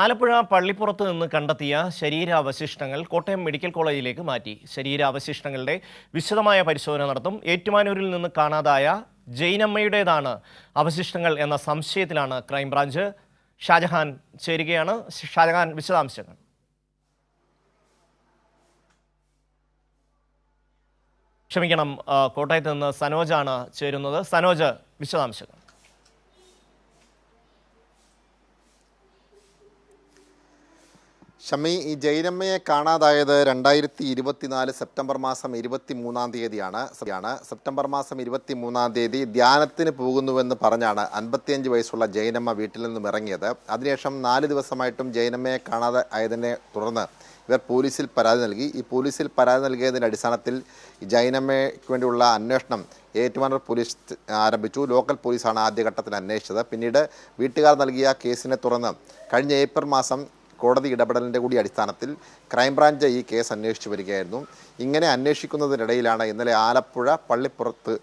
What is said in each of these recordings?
ആലപ്പുഴ പള്ളിപ്പുറത്ത് നിന്ന് കണ്ടെത്തിയ ശരീരാവശിഷ്ടങ്ങൾ കോട്ടയം മെഡിക്കൽ കോളേജിലേക്ക് മാറ്റി. ശരീരാവശിഷ്ടങ്ങളുടെ വിശദമായ പരിശോധന നടത്തും. ഏറ്റുമാനൂരിൽ നിന്ന് കാണാതായ ജൈനമ്മയുടേതാണ് അവശിഷ്ടങ്ങൾ എന്ന സംശയത്തിലാണ് ക്രൈംബ്രാഞ്ച്. ഷാജഹാൻ ചേരുകയാണ്. ഷാജഹാൻ വിശദാംശങ്ങൾ. ക്ഷമിക്കണം കോട്ടയത്ത് നിന്ന് സനോജാണ് ചേരുന്നത്. സനോജ് വിശദാംശങ്ങൾ. ഷമി ഈ ജയിലമ്മയെ കാണാതായത് രണ്ടായിരത്തി ഇരുപത്തിനാല് സെപ്റ്റംബർ മാസം ഇരുപത്തി മൂന്നാം തീയതിയാണ് ആണ് സെപ്റ്റംബർ മാസം ഇരുപത്തി മൂന്നാം തീയതി ധ്യാനത്തിന് പോകുന്നുവെന്ന് പറഞ്ഞാണ് അൻപത്തിയഞ്ച് വയസ്സുള്ള ജയിനമ്മ വീട്ടിൽ നിന്നും ഇറങ്ങിയത്. അതിനുശേഷം നാല് ദിവസമായിട്ടും ജയിനമ്മയെ കാണാതെ ആയതിനെ തുടർന്ന് ഇവർ പോലീസിൽ പരാതി നൽകി. ഈ പോലീസിൽ പരാതി നൽകിയതിന്റെ അടിസ്ഥാനത്തിൽ ജൈനമ്മയ്ക്ക് വേണ്ടിയുള്ള അന്വേഷണം ഏറ്റുമാനൂർ പോലീസ് ആരംഭിച്ചു. ലോക്കൽ പോലീസാണ് ആദ്യഘട്ടത്തിൽ അന്വേഷിച്ചത്. പിന്നീട് വീട്ടുകാർ നൽകിയ കേസിനെ തുടർന്ന് കഴിഞ്ഞ ഏപ്രിൽ മാസം കോടതി ഇടപെടലിന്റെ കൂടി അടിസ്ഥാനത്തിൽ ക്രൈംബ്രാഞ്ച് ഈ കേസ് അന്വേഷിച്ചു വരികയായിരുന്നു. ഇങ്ങനെ അന്വേഷിക്കുന്നതിനിടയിലാണ് ഇന്നലെ ആലപ്പുഴ പള്ളിപ്പുറത്ത്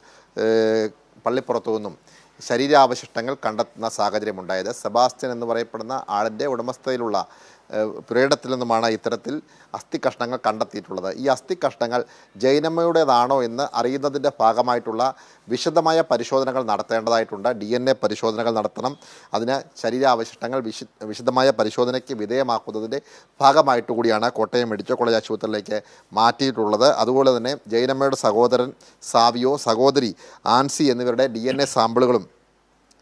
പള്ളിപ്പുറത്തു നിന്നും ശരീരാവശിഷ്ടങ്ങൾ കണ്ടെത്തുന്ന സാഹചര്യമുണ്ടായത്. സെബാസ്റ്റ്യൻ എന്ന് പറയപ്പെടുന്ന ആളിന്റെ ഉടമസ്ഥതയിലുള്ള ഏഹ്, പുരയിടത്തിൽ നിന്നുമാണ് ഇത്തരത്തിൽ അസ്ഥി കഷ്ണങ്ങൾ കണ്ടെത്തിയിട്ടുള്ളത്. ഈ അസ്ഥി കഷ്ണങ്ങൾ ജൈനമ്മയുടേതാണോ എന്ന് അറിയുന്നതിന്റെ ഭാഗമായിട്ടുള്ള വിശദമായ പരിശോധനകൾ നടത്തേണ്ടതായിട്ടുണ്ട്. ഡി എൻ എ പരിശോധനകൾ നടത്തണം. അതിന് ശരീരാവശിഷ്ടങ്ങൾ വിശി വിശദമായ പരിശോധനയ്ക്ക് വിധേയമാക്കുന്നതിന്റെ ഭാഗമായിട്ട് കൂടിയാണ് കോട്ടയം മെഡിക്കൽ കോളേജ് ആശുപത്രിയിലേക്ക് മാറ്റിയിട്ടുള്ളത്. അതുപോലെ തന്നെ ജൈനമ്മയുടെ സഹോദരൻ സാവിയോ സഹോദരി ആൻസി എന്നിവരുടെ ഡി സാമ്പിളുകളും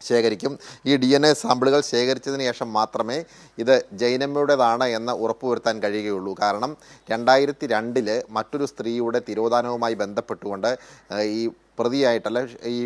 ശേഖരിക്കും. ഈ ഡി എൻ എ സാമ്പിളുകൾ ശേഖരിച്ചതിന് ശേഷം മാത്രമേ ഇത് ജൈനമ്മയുടേതാണ് എന്ന് ഉറപ്പുവരുത്താൻ കഴിയുകയുള്ളൂ. കാരണം രണ്ടായിരത്തി രണ്ടിൽ മറ്റൊരു സ്ത്രീയുടെ തിരോധാനവുമായി ബന്ധപ്പെട്ടുകൊണ്ട് ഈ പ്രതിയായിട്ടല്ല ഈ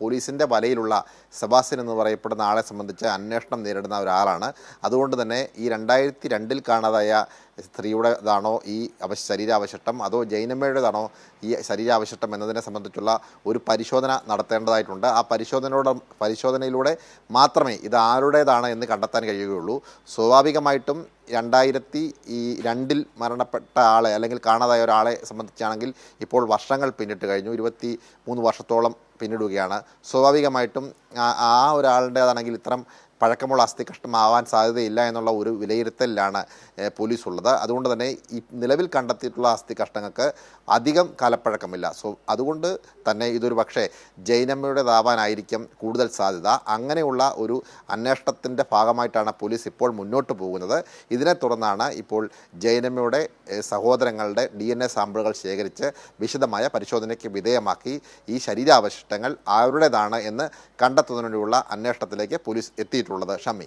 പോലീസിന്റെ വലയിലുള്ള സെബാസ്റ്റ്യൻ എന്ന് പറയപ്പെടുന്ന ആളെ സംബന്ധിച്ച് അന്വേഷണം നേരിടുന്ന ഒരാളാണ്. അതുകൊണ്ട് തന്നെ ഈ രണ്ടായിരത്തി രണ്ടിൽ കാണാതായ സ്ത്രീയുടേതാണോ ഈ അവ ശരീരാവശിഷ്ടം? അതോ ജൈനമ്മയുടേതാണോ ഈ ശരീരാവശിഷ്ടം എന്നതിനെ സംബന്ധിച്ചുള്ള ഒരു പരിശോധന നടത്തേണ്ടതായിട്ടുണ്ട്. ആ പരിശോധനയുടെ പരിശോധനയിലൂടെ മാത്രമേ ഇത് ആരുടേതാണ് എന്ന് കണ്ടെത്താൻ കഴിയുകയുള്ളൂ. സ്വാഭാവികമായിട്ടും രണ്ടായിരത്തി ഈ രണ്ടിൽ മരണപ്പെട്ട ആളെ അല്ലെങ്കിൽ കാണാതായ ഒരാളെ സംബന്ധിച്ചാണെങ്കിൽ ഇപ്പോൾ വർഷങ്ങൾ പിന്നിട്ട് കഴിഞ്ഞു. ഇരുപത്തി മൂന്ന് വർഷത്തോളം പിന്നിടുകയാണ്. സ്വാഭാവികമായിട്ടും ആ- ഒരാളുടേതാണെങ്കിൽ ഇത്തരം പഴക്കമുള്ള അസ്ഥി കഷ്ടമാവാൻ സാധ്യതയില്ല എന്നുള്ള ഒരു വിലയിരുത്തലിലാണ് പോലീസ് ഉള്ളത് അതുകൊണ്ട് തന്നെ ഈ നിലവിൽ കണ്ടെത്തിയിട്ടുള്ള അസ്ഥി കഷ്ടങ്ങൾക്ക് അധികം കാലപ്പഴക്കമില്ല. സോ അതുകൊണ്ട് തന്നെ ഇതൊരു പക്ഷേ ജൈനമ്മയുടേതാവാനായിരിക്കും കൂടുതൽ സാധ്യത. അങ്ങനെയുള്ള ഒരു അന്വേഷണത്തിന്റെ ഭാഗമായിട്ടാണ് പോലീസ് ഇപ്പോൾ മുന്നോട്ട് പോകുന്നത്. ഇതിനെ തുടർന്നാണ് ഇപ്പോൾ ജൈനമ്മയുടെ സഹോദരങ്ങളുടെ ഡി എൻ എ സാമ്പിളുകൾ ശേഖരിച്ച് വിശദമായ പരിശോധനയ്ക്ക് വിധേയമാക്കി ഈ ശരീരാവശിഷ്ടങ്ങൾ ആരുടേതാണ് എന്ന് കണ്ടെത്തുന്നതിനുള്ള അന്വേഷണത്തിലേക്ക് പോലീസ് എത്തിയിട്ടുള്ളത് ഷമ്മി.